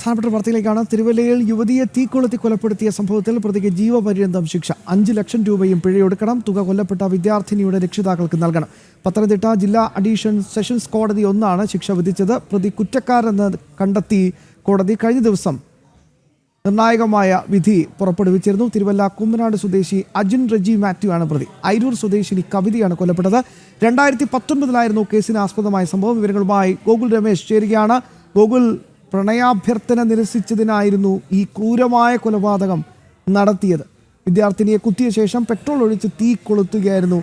പ്രധാനപ്പെട്ട വാർത്തയിലേക്കാണ്. തിരുവല്ലയിൽ യുവതിയെ തീക്കൊളുത്തി കൊലപ്പെടുത്തിയ സംഭവത്തിൽ പ്രതിക്ക് ജീവപര്യന്തം ശിക്ഷ. അഞ്ച് ലക്ഷം രൂപയും പിഴയൊടുക്കണം. തുക കൊല്ലപ്പെട്ട വിദ്യാർത്ഥിനിയുടെ രക്ഷിതാക്കൾക്ക് നൽകണം. പത്തനംതിട്ട ജില്ലാ അഡീഷൻ സെഷൻസ് കോടതി ഒന്നാണ് ശിക്ഷ വിധിച്ചത്. പ്രതി കുറ്റക്കാരെന്ന് കണ്ടെത്തി കോടതി കഴിഞ്ഞ ദിവസം നിർണായകമായ വിധി പുറപ്പെടുവിച്ചിരുന്നു. തിരുവല്ല കുമ്മനാട് സ്വദേശി അജിൻ റജി മാത്യു ആണ് പ്രതി. അയിരൂർ സ്വദേശിനി കവിതയാണ് കൊല്ലപ്പെട്ടത്. രണ്ടായിരത്തി പത്തൊൻപതിലായിരുന്നു കേസിന് ആസ്പദമായ സംഭവം. വിവരങ്ങളുമായി ഗോകുൽ രമേശ് ചേരുകയാണ്. ഗോകുൽ പ്രണയാഭ്യർത്ഥന നിരസിച്ചതിനായിരുന്നു ഈ ക്രൂരമായ കൊലപാതകം നടത്തിയത്. വിദ്യാർത്ഥിനിയെ കുത്തിയ ശേഷം പെട്രോൾ ഒഴിച്ച് തീ കൊളുത്തുകയായിരുന്നു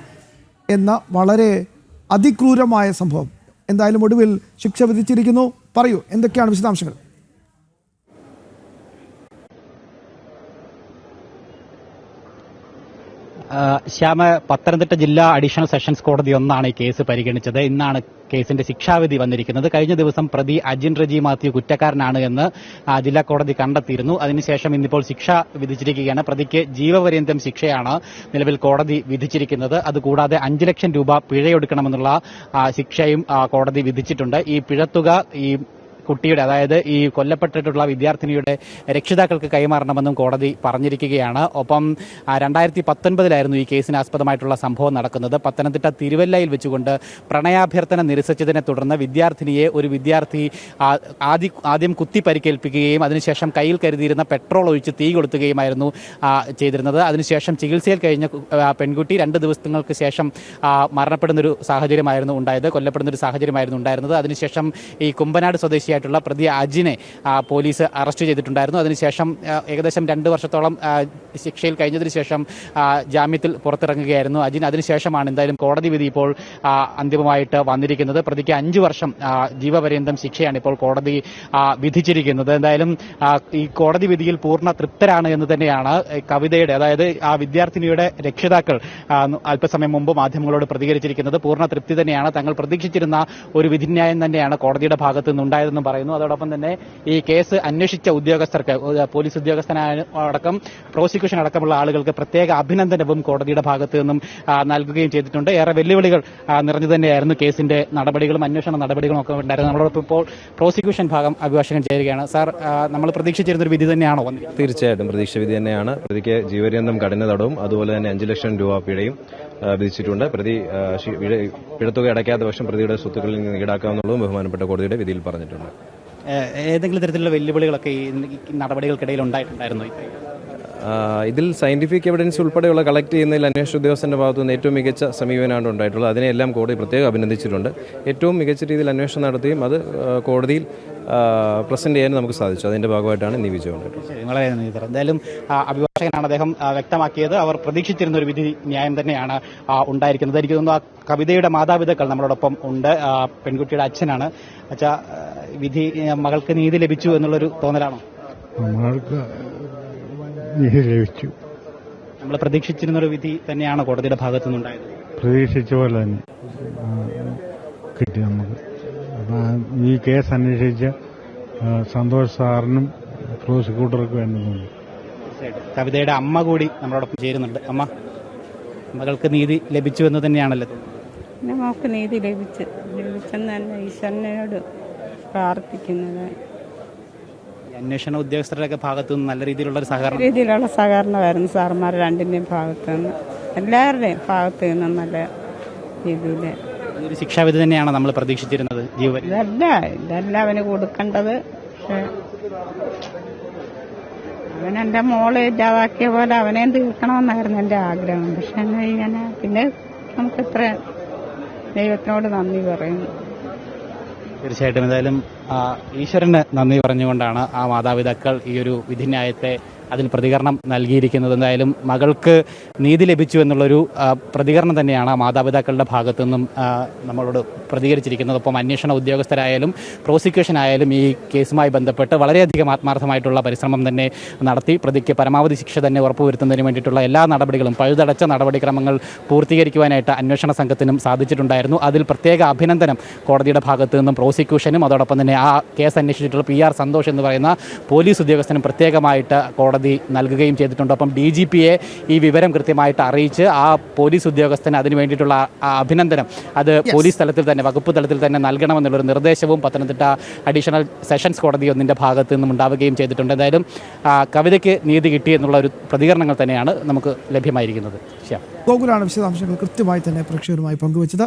എന്ന വളരെ അതിക്രൂരമായ സംഭവം. എന്തായാലും ഒടുവിൽ ശിക്ഷ വിധിച്ചിരിക്കുന്നു. പറയൂ എന്തൊക്കെയാണ് വിശദാംശങ്ങൾ? ശ്യാമ പത്തനംതിട്ട ജില്ലാ അഡീഷണൽ സെഷൻസ് കോടതി ഒന്നാണ് ഈ കേസ് പരിഗണിച്ചത്. ഇന്നാണ് കേസിന്റെ ശിക്ഷാവിധി വന്നിരിക്കുന്നത്. കഴിഞ്ഞ ദിവസം പ്രതി അജിൻ റജി മാത്യു കുറ്റക്കാരനാണ് എന്ന് ജില്ലാ കോടതി കണ്ടെത്തിയിരുന്നു. അതിനുശേഷം ഇന്നിപ്പോൾ ശിക്ഷ വിധിച്ചിരിക്കുകയാണ്. പ്രതിക്ക് ജീവപര്യന്തം ശിക്ഷയാണ് നിലവിൽ കോടതി വിധിച്ചിരിക്കുന്നത്. അതുകൂടാതെ അഞ്ച് ലക്ഷം രൂപ പിഴയൊടുക്കണമെന്നുള്ള ശിക്ഷയും കോടതി വിധിച്ചിട്ടുണ്ട്. ഈ പിഴത്തുക ഈ കുട്ടിയുടെ അതായത് ഈ കൊല്ലപ്പെട്ടിട്ടുള്ള വിദ്യാർത്ഥിനിയുടെ രക്ഷിതാക്കൾക്ക് കൈമാറണമെന്നും കോടതി പറഞ്ഞിരിക്കുകയാണ്. ഒപ്പം രണ്ടായിരത്തി പത്തൊൻപതിലായിരുന്നു ഈ കേസിന് ആസ്പദമായിട്ടുള്ള സംഭവം നടക്കുന്നത്. പത്തനംതിട്ട തിരുവല്ലയിൽ വെച്ചുകൊണ്ട് പ്രണയാഭ്യർത്ഥന നിരസിച്ചതിനെ തുടർന്ന് വിദ്യാർത്ഥിനിയെ ഒരു വിദ്യാർത്ഥി ആദ്യം ആദ്യ കുത്തി പരിക്കേൽപ്പിക്കുകയും അതിനുശേഷം കയ്യിൽ കരുതിയിരുന്ന പെട്രോൾ ഒഴിച്ച് തീ കൊളുത്തുകയുമായിരുന്നു ആ, ചെയ്തിരുന്നത്. അതിനുശേഷം ചികിത്സയിൽ കഴിഞ്ഞ പെൺകുട്ടി രണ്ട് ദിവസങ്ങൾക്ക് ശേഷം മരണപ്പെടുന്നൊരു സാഹചര്യമായിരുന്നു ഉണ്ടായത് കൊല്ലപ്പെടുന്നൊരു സാഹചര്യമായിരുന്നു ഉണ്ടായിരുന്നത്. അതിനുശേഷം ഈ കുമ്പനാട് സ്വദേശിയായിട്ടുള്ള പ്രതി അജിനെ പോലീസ് അറസ്റ്റ് ചെയ്തിട്ടുണ്ടായിരുന്നു. അതിനുശേഷം ഏകദേശം രണ്ട് വർഷത്തോളം ശിക്ഷയിൽ കഴിഞ്ഞതിന് ശേഷം ജാമ്യത്തിൽ പുറത്തിറങ്ങുകയായിരുന്നു അജിൻ. അതിനുശേഷമാണ് എന്തായാലും കോടതി വിധി ഇപ്പോൾ അന്തിമമായിട്ട് വന്നിരിക്കുന്നത്. പ്രതിക്ക് അഞ്ചു വർഷം ജീവപര്യന്തം ശിക്ഷയാണ് ഇപ്പോൾ കോടതി വിധിച്ചിരിക്കുന്നത്. എന്തായാലും ഈ കോടതി വിധിയിൽ പൂർണ തൃപ്തരാണ് എന്ന് തന്നെയാണ് കവിതയുടെ അതായത് ആ വിദ്യാർത്ഥിനിയുടെ രക്ഷിതാക്കൾ അല്പസമയം മുമ്പ് മാധ്യമങ്ങളോട് പ്രതികരിച്ചിരിക്കുന്നത്. പൂർണ തൃപ്തി തന്നെയാണ്. തങ്ങൾ പ്രതീക്ഷിച്ചിരുന്ന ഒരു വിധിന്യായം തന്നെയാണ് കോടതിയുടെ ഭാഗത്ത് നിന്നുണ്ടായതെന്നും പറയുന്നു. അതോടൊപ്പം തന്നെ ഈ കേസ് അന്വേഷിച്ച ഉദ്യോഗസ്ഥർക്ക് പോലീസ് ഉദ്യോഗസ്ഥനായ അടക്കം പ്രോസിക്യൂഷൻ അടക്കമുള്ള ആളുകൾക്ക് പ്രത്യേക അഭിനന്ദനവും കോടതിയുടെ ഭാഗത്ത് നിന്നും നൽകുകയും ചെയ്തിട്ടുണ്ട്. ഏറെ വെല്ലുവിളികൾ നിറഞ്ഞു തന്നെയായിരുന്നു കേസിന്റെ നടപടികളും അന്വേഷണ നടപടികളും ഒക്കെ ഉണ്ടായിരുന്നു നമ്മളോടൊപ്പം ഇപ്പോൾ പ്രോസിക്യൂഷൻ ഭാഗം അഭിഭാഷകൻ ചേരുകയാണ്. സാർ നമ്മൾ പ്രതീക്ഷിച്ചിരുന്ന ഒരു വിധി തന്നെയാണോ തീർച്ചയായിട്ടും. പ്രതീക്ഷ വിധി തന്നെയാണ്. പ്രതിക്ക് ജീവപര്യന്തം കഠിന തടവും അതുപോലെ തന്നെ അഞ്ചു ലക്ഷം രൂപ പിഴയും. വിധിച്ചിട്ടുണ്ട്. പ്രതി പിഴത്തുക അടയ്ക്കാത്ത പക്ഷം പ്രതിയുടെ സ്വത്തുക്കളിൽ നിന്ന് ഈടാക്കാമെന്നുള്ളതും ബഹുമാനപ്പെട്ട കോടതിയുടെ വിധിയിൽ പറഞ്ഞിട്ടുണ്ട്. ഏതെങ്കിലും തരത്തിലുള്ള വെല്ലുവിളികളൊക്കെ ഈ നടപടികൾക്കിടയിൽ ഉണ്ടായിട്ടുണ്ടായിരുന്നു ഇതിൽ സയന്റിഫിക് എവിഡൻസ് ഉൾപ്പെടെയുള്ള കളക്ട് ചെയ്യുന്നതിൽ അന്വേഷണ ഉദ്യോഗസ്ഥന്റെ ഭാഗത്തു നിന്ന് ഏറ്റവും മികച്ച സമീപനമാണ് ഉണ്ടായിട്ടുള്ളത്. അതിനെല്ലാം കോടതി പ്രത്യേകം അഭിനന്ദിച്ചിട്ടുണ്ട്. ഏറ്റവും മികച്ച രീതിയിൽ അന്വേഷണം നടത്തുകയും അത് കോടതിയിൽ പ്രസന്റ് ചെയ്യാൻ നമുക്ക് സാധിച്ചു. അതിന്റെ ഭാഗമായിട്ടാണ് ഇന്ന് ഈ വിജയം ഉണ്ടായിട്ടുള്ളത്. എന്തായാലും അഭിഭാഷകനാണ് അദ്ദേഹം വ്യക്തമാക്കിയത്. അവർ പ്രതീക്ഷിച്ചിരുന്ന ഒരു വിധി ന്യായം തന്നെയാണ് ഉണ്ടായിരിക്കുന്നത്. എനിക്ക് തോന്നുന്നു ആ കവിതയുടെ മാതാപിതാക്കൾ നമ്മളോടൊപ്പം ഉണ്ട്. പെൺകുട്ടിയുടെ അച്ഛനാണ്. അച്ഛാ വിധി മകൾക്ക് നീതി ലഭിച്ചു എന്നുള്ളൊരു തോന്നലാണോ? നമ്മൾക്ക് നീതി ലഭിച്ചു നമ്മൾ പ്രതീക്ഷിച്ചിരുന്ന ഒരു വിധി തന്നെയാണ് കോടതിയുടെ ഭാഗത്തു നിന്നുണ്ടായത്. പ്രതീക്ഷിച്ച പോലെ തന്നെ. കിട്ടി നമുക്ക്. ഈ കേസ് അന്വേഷിച്ച സന്തോഷ് സാറിനും പ്രോസിക്യൂട്ടർക്കും എന്നതുണ്ട്. തീർച്ചയായിട്ടും. കവിതയുടെ അമ്മ കൂടി നമ്മളോടൊപ്പം ചേരുന്നുണ്ട്. അമ്മ മകൾക്ക് നീതി ലഭിച്ചു എന്ന് തന്നെയാണല്ലോ. പിന്നെ നീതി ലഭിച്ചു ലഭിച്ചെന്ന് തന്നെ ഈശ്വരനോട് പ്രാർത്ഥിക്കുന്നത്. അന്വേഷണ ഉദ്യോഗസ്ഥരുടെയൊക്കെ ഭാഗത്തു നിന്ന് നല്ല രീതിയിലുള്ള ഒരു സഹകരണം. രീതിയിലുള്ള സഹകരണമായിരുന്നു സാർമാർ രണ്ടിന്റെയും ഭാഗത്തു നിന്ന് എല്ലാവരുടെയും ഭാഗത്തു നിന്നും നല്ല രീതിയിൽ. ഒരു ശിക്ഷാവിധി തന്നെയാണ് നമ്മൾ പ്രതീക്ഷിച്ചിരുന്നത് ജീവൻ. ഇതല്ല ഇതല്ല അവന് കൊടുക്കേണ്ടത്. അവനെന്റെ അവൻ എന്റെ മോളെ ഇല്ലാതാക്കിയ പോലെ അവനെ തീർക്കണമെന്നായിരുന്നു എന്റെ ആഗ്രഹം. പക്ഷെ എന്നാ ചെയ്യാനാ പിന്നെ നമുക്ക് ഇത്ര ദൈവത്തിനോട് നന്ദി പറയുന്നു. തീർച്ചയായിട്ടും. എന്തായാലും ഈശ്വരന് നന്ദി പറഞ്ഞുകൊണ്ടാണ് ആ മാതാപിതാക്കൾ ഈ ഒരു വിധിന്യായത്തെ അതിൽ പ്രതികരണം നൽകിയിരിക്കുന്നത്. എന്തായാലും മകൾക്ക് നീതി ലഭിച്ചു എന്നുള്ളൊരു പ്രതികരണം തന്നെയാണ് മാതാപിതാക്കളുടെ ഭാഗത്തു നിന്നും നമ്മളോട് പ്രതികരിച്ചിരിക്കുന്നത്. ഒപ്പം അന്വേഷണ ഉദ്യോഗസ്ഥരായാലും പ്രോസിക്യൂഷൻ ആയാലും ഈ കേസുമായി ബന്ധപ്പെട്ട് വളരെയധികം ആത്മാർത്ഥമായിട്ടുള്ള പരിശ്രമം തന്നെ നടത്തി പ്രതിക്ക് പരമാവധി ശിക്ഷ തന്നെ ഉറപ്പുവരുത്തുന്നതിന് വേണ്ടിയിട്ടുള്ള എല്ലാ നടപടികളും പഴുതടച്ച നടപടിക്രമങ്ങൾ പൂർത്തീകരിക്കുവാനായിട്ട് അന്വേഷണ സംഘത്തിനും സാധിച്ചിട്ടുണ്ടായിരുന്നു. അതിൽ പ്രത്യേക അഭിനന്ദനം കോടതിയുടെ ഭാഗത്തു നിന്നും പ്രോസിക്യൂഷനും അതോടൊപ്പം തന്നെ ആ കേസ് അന്വേഷിച്ചിട്ടുള്ള പി ആർ സന്തോഷ് എന്ന് പറയുന്ന പോലീസ് ഉദ്യോഗസ്ഥനും പ്രത്യേകമായിട്ട് കോടതി കോടതി നൽകുകയും ചെയ്തിട്ടുണ്ട്. അപ്പം ഡി ജി പിയെ ഈ വിവരം കൃത്യമായിട്ട് അറിയിച്ച് ആ പോലീസ് ഉദ്യോഗസ്ഥന് അതിന് വേണ്ടിയിട്ടുള്ള അഭിനന്ദനം അത് പോലീസ് തലത്തിൽ തന്നെ വകുപ്പ് തലത്തിൽ തന്നെ നൽകണമെന്നുള്ളൊരു നിർദ്ദേശവും പത്തനംതിട്ട അഡീഷണൽ സെഷൻസ് കോടതി ഒന്നിന്റെ ഭാഗത്ത് നിന്നും ഉണ്ടാവുകയും ചെയ്തിട്ടുണ്ട്. എന്തായാലും കവിതയ്ക്ക് നീതി കിട്ടി എന്നുള്ള ഒരു പ്രതികരണങ്ങൾ തന്നെയാണ് നമുക്ക് ലഭ്യമായിരിക്കുന്നത്. ശ്യാം. ഗോകുലാണ് വിശദാംശങ്ങൾ കൃത്യമായി തന്നെ പ്രേക്ഷകരുമായി പങ്കുവച്ചത്.